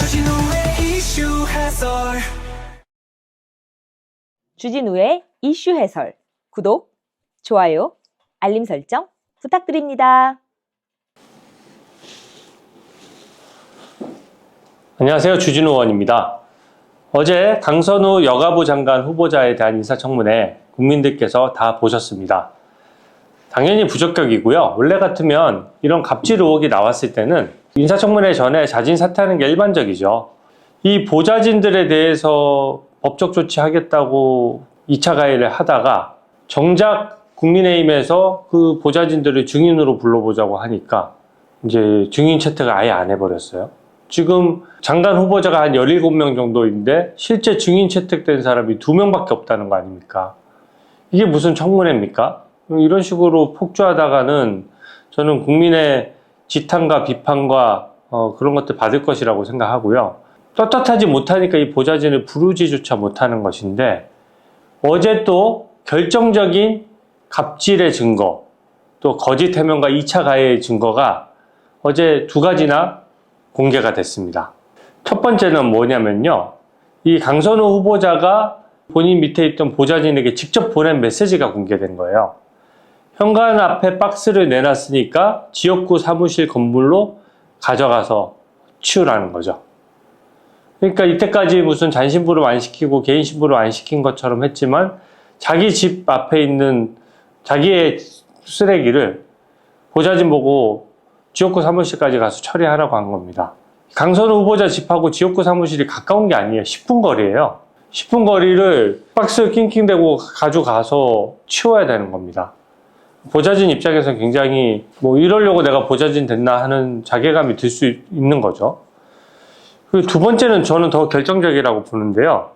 주진우의 이슈 해설 주진우의 이슈 해설. 구독, 좋아요, 알림 설정 부탁드립니다. 안녕하세요. 주진우 의원입니다. 어제 강선우 여가부 장관 후보자에 대한 인사청문회 국민들께서 다 보셨습니다. 당연히 부적격이고요. 원래 같으면 이런 갑질 의혹이 나왔을 때는 인사청문회 전에 자진 사퇴하는 게 일반적이죠. 이 보좌진들에 대해서 법적 조치하겠다고 2차 가해를 하다가 정작 국민의힘에서 그 보좌진들을 증인으로 불러보자고 하니까 이제 증인 채택을 아예 안 해버렸어요. 지금 장관 후보자가 한 17명 정도인데 실제 증인 채택된 사람이 2명밖에 없다는 거 아닙니까? 이게 무슨 청문회입니까? 이런 식으로 폭주하다가는 저는 국민의 지탄과 비판과 어, 그런 것들 받을 것이라고 생각하고요. 떳떳하지 못하니까 이 보좌진을 부르지조차 못하는 것인데 어제 또 결정적인 갑질의 증거 또 거짓 해명과 2차 가해의 증거가 어제 두 가지나 공개가 됐습니다. 첫 번째는 뭐냐면요. 이 강선우 후보자가 본인 밑에 있던 보좌진에게 직접 보낸 메시지가 공개된 거예요. 현관 앞에 박스를 내놨으니까 지역구 사무실 건물로 가져가서 치우라는 거죠. 그러니까 이때까지 무슨 잔신부름 안 시키고 개인 신부름 안 시킨 것처럼 했지만 자기 집 앞에 있는 자기의 쓰레기를 보좌진 보고 지역구 사무실까지 가서 처리하라고 한 겁니다. 강선우 후보자 집하고 지역구 사무실이 가까운 게 아니에요. 10분 거리예요. 10분 거리를 박스 낑낑대고 가져가서 치워야 되는 겁니다. 보좌진 입장에서는 굉장히 뭐 이러려고 내가 보좌진 됐나 하는 자괴감이 들 수 있는 거죠. 그리고 두 번째는 저는 더 결정적이라고 보는데요.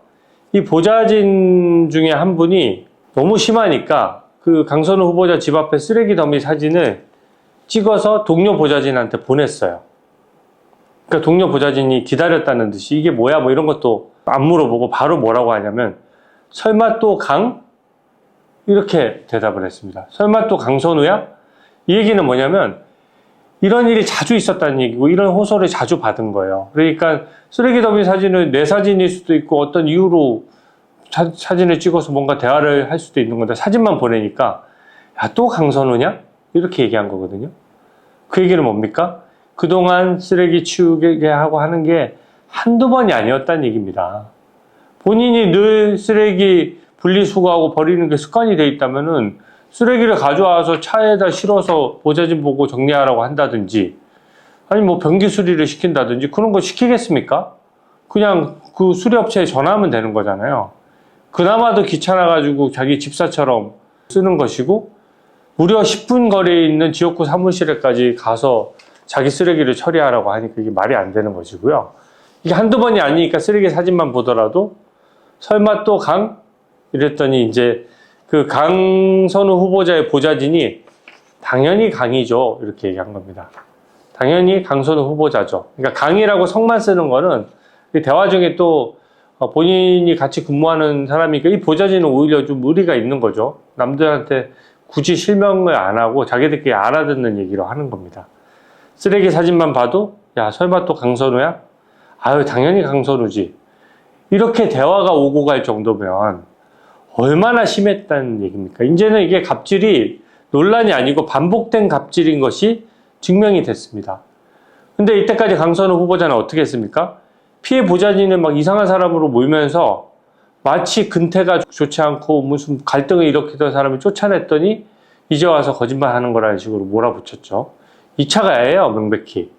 이 보좌진 중에 한 분이 너무 심하니까 그 강선우 후보자 집 앞에 쓰레기 더미 사진을 찍어서 동료 보좌진한테 보냈어요. 그러니까 동료 보좌진이 기다렸다는 듯이 이게 뭐야 뭐 이런 것도 안 물어보고 바로 뭐라고 하냐면 설마 또 강? 이렇게 대답을 했습니다. 설마 또 강선우야? 이 얘기는 뭐냐면 이런 일이 자주 있었다는 얘기고 이런 호소를 자주 받은 거예요. 그러니까 쓰레기 더미 사진을 내 사진일 수도 있고 어떤 이유로 사, 사진을 찍어서 뭔가 대화를 할 수도 있는 건데 사진만 보내니까 야 또 강선우냐? 이렇게 얘기한 거거든요. 그 얘기는 뭡니까? 그동안 쓰레기 치우게 하고 하는 게 한두 번이 아니었다는 얘기입니다. 본인이 늘 쓰레기 분리수거하고 버리는 게 습관이 돼 있다면은 쓰레기를 가져와서 차에다 실어서 보좌진 보고 정리하라고 한다든지 아니 뭐 변기 수리를 시킨다든지 그런 거 시키겠습니까? 그냥 그 수리업체에 전화하면 되는 거잖아요. 그나마도 귀찮아가지고 자기 집사처럼 쓰는 것이고 무려 10분 거리에 있는 지역구 사무실에까지 가서 자기 쓰레기를 처리하라고 하니까 이게 말이 안 되는 것이고요. 이게 한두 번이 아니니까 쓰레기 사진만 보더라도 설마 또 강? 이랬더니 이제 그 강선우 후보자의 보좌진이 당연히 강이죠. 이렇게 얘기한 겁니다. 당연히 강선우 후보자죠. 그러니까 강이라고 성만 쓰는 거는 이 대화 중에 또 어, 본인이 같이 근무하는 사람이니까 이 보좌진은 오히려 좀 무리가 있는 거죠. 남들한테 굳이 실명을 안 하고 자기들끼리 알아듣는 얘기로 하는 겁니다. 쓰레기 사진만 봐도 야 설마 또 강선우야? 아유 당연히 강선우지. 이렇게 대화가 오고 갈 정도면 얼마나 심했다는 얘기입니까? 이제는 이게 갑질이 논란이 아니고 반복된 갑질인 것이 증명이 됐습니다. 근데 이때까지 강선우 후보자는 어떻게 했습니까? 피해 보좌진을 막 이상한 사람으로 몰면서 마치 근태가 좋지 않고 무슨 갈등을 일으키던 사람을 쫓아냈더니 이제 와서 거짓말 하는 거라는 식으로 몰아붙였죠. 2차 가해예요, 명백히.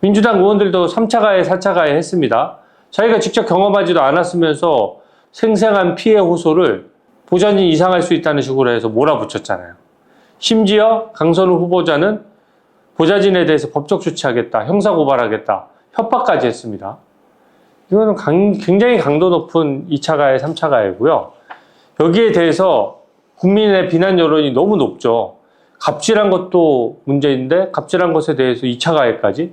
민주당 의원들도 3차 가해, 4차 가해 했습니다. 자기가 직접 경험하지도 않았으면서 생생한 피해 호소를 보좌진이 이상할 수 있다는 식으로 해서 몰아붙였잖아요. 심지어 강선우 후보자는 보좌진에 대해서 법적 조치하겠다, 형사고발하겠다, 협박까지 했습니다. 이거는 강- 굉장히 강도 높은 2차 가해, 3차 가해고요. 여기에 대해서 국민의 비난 여론이 너무 높죠. 갑질한 것도 문제인데 갑질한 것에 대해서 2차 가해까지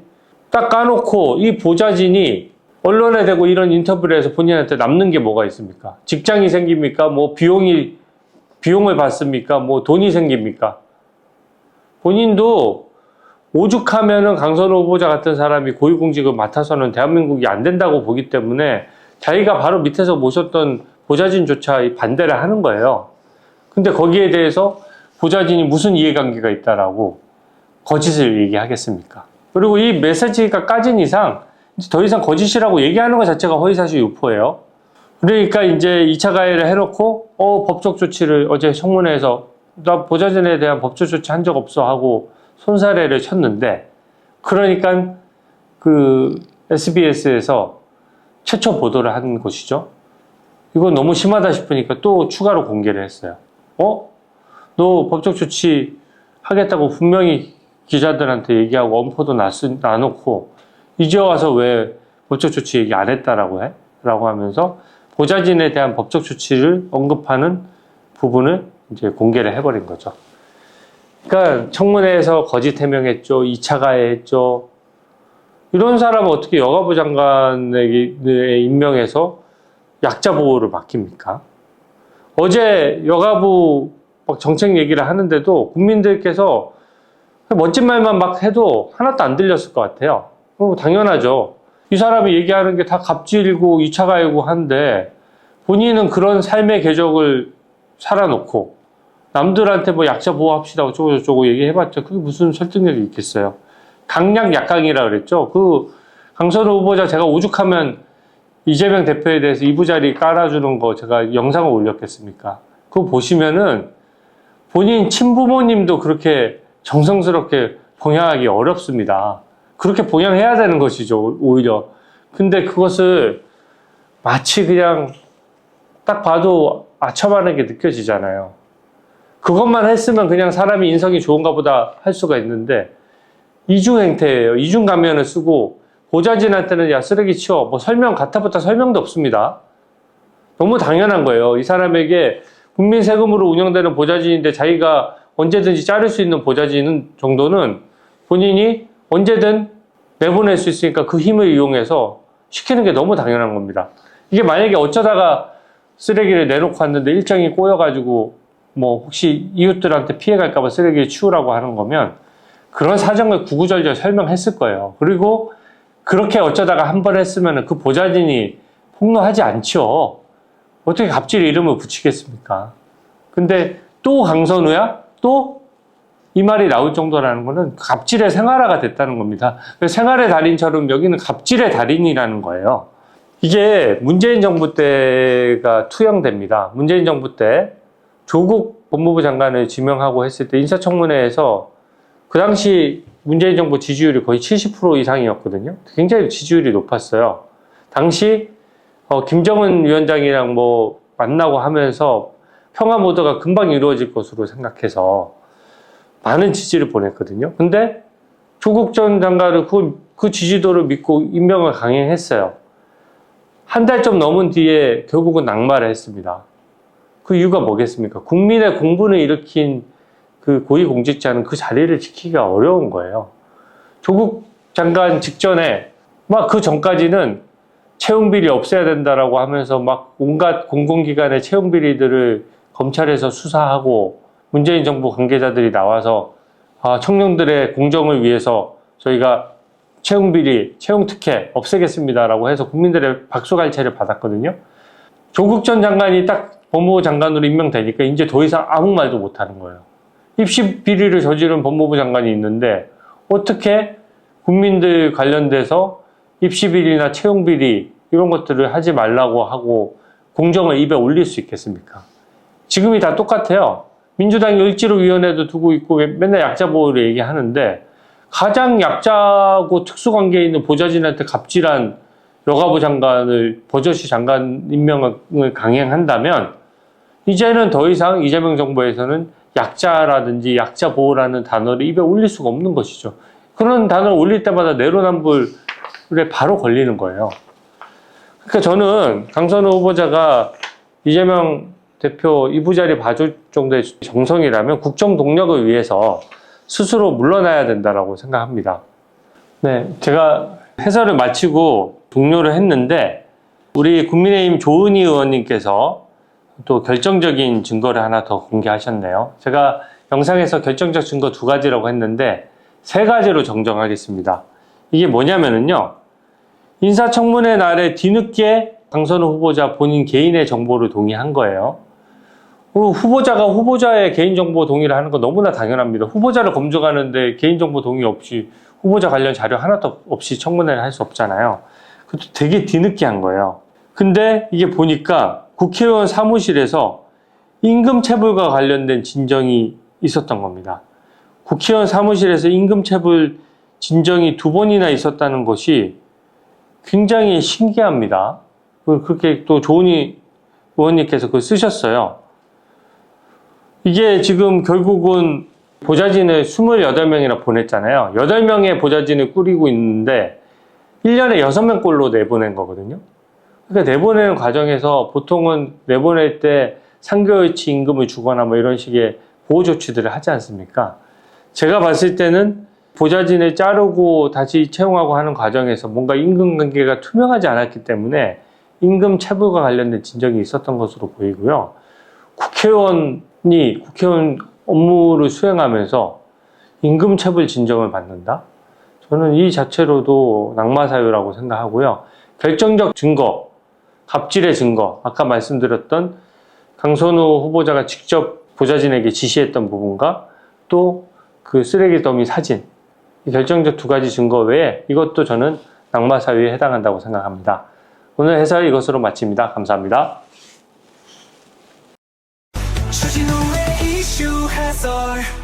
딱 까놓고 이 보좌진이 언론에 대고 이런 인터뷰를 해서 본인한테 남는 게 뭐가 있습니까? 직장이 생깁니까? 뭐 비용이 비용을 받습니까? 뭐 돈이 생깁니까? 본인도 오죽하면은 강선호 후보자 같은 사람이 고위공직을 맡아서는 대한민국이 안 된다고 보기 때문에 자기가 바로 밑에서 모셨던 보좌진조차 이 반대를 하는 거예요. 근데 거기에 대해서 보좌진이 무슨 이해관계가 있다라고 거짓을 얘기하겠습니까? 그리고 이 메시지가 까진 이상 더 이상 거짓이라고 얘기하는 것 자체가 허위사실 유포예요. 그러니까 이제 2차 가해를 해놓고 어 법적 조치를 어제 청문회에서 나 보좌진에 대한 법적 조치 한 적 없어 하고 손사래를 쳤는데 그러니까 그 SBS에서 최초 보도를 한 것이죠. 이거 너무 심하다 싶으니까 또 추가로 공개를 했어요. 어? 너 법적 조치 하겠다고 분명히 기자들한테 얘기하고 엄포도 놨- 놔놓고 이제 와서 왜 법적 조치 얘기 안 했다라고 해? 라고 하면서 보좌진에 대한 법적 조치를 언급하는 부분을 이제 공개를 해버린 거죠. 그러니까 청문회에서 거짓 해명했죠. 2차 가해했죠. 이런 사람은 어떻게 여가부 장관에게 임명해서 약자 보호를 맡깁니까? 어제 여가부 막 정책 얘기를 하는데도 국민들께서 멋진 말만 막 해도 하나도 안 들렸을 것 같아요. 어, 당연하죠. 이 사람이 얘기하는 게 다 갑질이고 2차 가해고 한데 본인은 그런 삶의 궤적을 살아놓고 남들한테 뭐 약자 보호합시다 어쩌고 저쩌고 얘기해봤자 그게 무슨 설득력이 있겠어요. 강약 약강이라 그랬죠. 그 강선호 후보자 제가 오죽하면 이재명 대표에 대해서 이부 자리 깔아주는 거 제가 영상을 올렸겠습니까? 그거 보시면은 본인 친부모님도 그렇게 정성스럽게 봉양하기 어렵습니다. 그렇게 봉양해야 되는 것이죠, 오히려. 근데 그것을 마치 그냥 딱 봐도 아첨하게 느껴지잖아요. 그것만 했으면 그냥 사람이 인성이 좋은가 보다 할 수가 있는데, 이중 행태예요. 이중 가면을 쓰고, 보좌진한테는 야, 쓰레기 치워. 뭐 설명, 가타부터 설명도 없습니다. 너무 당연한 거예요. 이 사람에게 국민 세금으로 운영되는 보좌진인데 자기가 언제든지 자를 수 있는 보좌진 정도는 본인이 언제든 내보낼 수 있으니까 그 힘을 이용해서 시키는 게 너무 당연한 겁니다. 이게 만약에 어쩌다가 쓰레기를 내놓고 왔는데 일정이 꼬여가지고 뭐 혹시 이웃들한테 피해갈까봐 쓰레기를 치우라고 하는 거면 그런 사정을 구구절절 설명했을 거예요. 그리고 그렇게 어쩌다가 한 번 했으면 그 보좌진이 폭로하지 않죠. 어떻게 갑질 이름을 붙이겠습니까? 근데 또 강선우야? 또 이 말이 나올 정도라는 거는 갑질의 생활화가 됐다는 겁니다. 생활의 달인처럼 여기는 갑질의 달인이라는 거예요. 이게 문재인 정부 때가 투영됩니다. 문재인 정부 때 조국 법무부 장관을 지명하고 했을 때 인사청문회에서 그 당시 문재인 정부 지지율이 거의 70% 이상이었거든요. 굉장히 지지율이 높았어요. 당시 어, 김정은 위원장이랑 뭐 만나고 하면서 평화 모드가 금방 이루어질 것으로 생각해서 많은 지지를 보냈거든요. 근데 조국 전 장관은 그, 그 지지도를 믿고 임명을 강행했어요. 한 달 좀 넘은 뒤에 결국은 낙마를 했습니다. 그 이유가 뭐겠습니까? 국민의 공분을 일으킨 그 고위공직자는 그 자리를 지키기가 어려운 거예요. 조국 장관 직전에 막 그 전까지는 채용 비리 없애야 된다라고 하면서 막 온갖 공공기관의 채용 비리들을 검찰에서 수사하고 문재인 정부 관계자들이 나와서 아, 청년들의 공정을 위해서 저희가 채용 비리, 채용 특혜 없애겠습니다라고 해서 국민들의 박수갈채를 받았거든요. 조국 전 장관이 딱 법무부 장관으로 임명되니까 이제 더 이상 아무 말도 못 하는 거예요. 입시 비리를 저지른 법무부 장관이 있는데 어떻게 국민들 관련돼서 입시 비리나 채용 비리 이런 것들을 하지 말라고 하고 공정을 입에 올릴 수 있겠습니까? 지금이 다 똑같아요. 민주당이 을지로 위원회도 두고 있고 맨날 약자 보호를 얘기하는데 가장 약자고 특수관계에 있는 보좌진한테 갑질한 여가부 장관을 버젓이 장관 임명을 강행한다면 이제는 더 이상 이재명 정부에서는 약자라든지 약자 보호라는 단어를 입에 올릴 수가 없는 것이죠. 그런 단어를 올릴 때마다 내로남불에 바로 걸리는 거예요. 그러니까 저는 강선호 후보자가 이재명 대표 이부자리 봐줄 정도의 정성이라면 국정 동력을 위해서 스스로 물러나야 된다라고 생각합니다. 네, 제가 해설을 마치고 종료를 했는데 우리 국민의힘 조은희 의원님께서 또 결정적인 증거를 하나 더 공개하셨네요. 제가 영상에서 결정적 증거 두 가지라고 했는데 세 가지로 정정하겠습니다. 이게 뭐냐면은요. 인사청문회 날에 뒤늦게 강선우 후보자 본인 개인의 정보를 동의한 거예요. 어, 후보자가 후보자의 개인정보 동의를 하는 건 너무나 당연합니다. 후보자를 검증하는데 개인정보 동의 없이 후보자 관련 자료 하나도 없이 청문회를 할 수 없잖아요. 그것도 되게 뒤늦게 한 거예요. 근데 이게 보니까 국회의원 사무실에서 임금 체불과 관련된 진정이 있었던 겁니다. 국회의원 사무실에서 임금 체불 진정이 두 번이나 있었다는 것이 굉장히 신기합니다. 그- 그렇게 또 조은희 의원님께서 그걸 쓰셨어요. 이게 지금 결국은 보좌진을 28명이나 보냈잖아요. 8명의 보좌진을 꾸리고 있는데 1년에 6명꼴로 내보낸 거거든요. 그러니까 내보내는 과정에서 보통은 내보낼 때 3개월치 임금을 주거나 뭐 이런 식의 보호 조치들을 하지 않습니까? 제가 봤을 때는 보좌진을 자르고 다시 채용하고 하는 과정에서 뭔가 임금 관계가 투명하지 않았기 때문에 임금 체불과 관련된 진정이 있었던 것으로 보이고요. 국회의원이 국회의원 업무를 수행하면서 임금 체불 진정을 받는다? 저는 이 자체로도 낙마 사유라고 생각하고요. 결정적 증거, 갑질의 증거, 아까 말씀드렸던 강선우 후보자가 직접 보좌진에게 지시했던 부분과 또 그 쓰레기 더미 사진, 이 결정적 두 가지 증거 외에 이것도 저는 낙마 사유에 해당한다고 생각합니다. 오늘 해설 이것으로 마칩니다. 감사합니다. dinosaur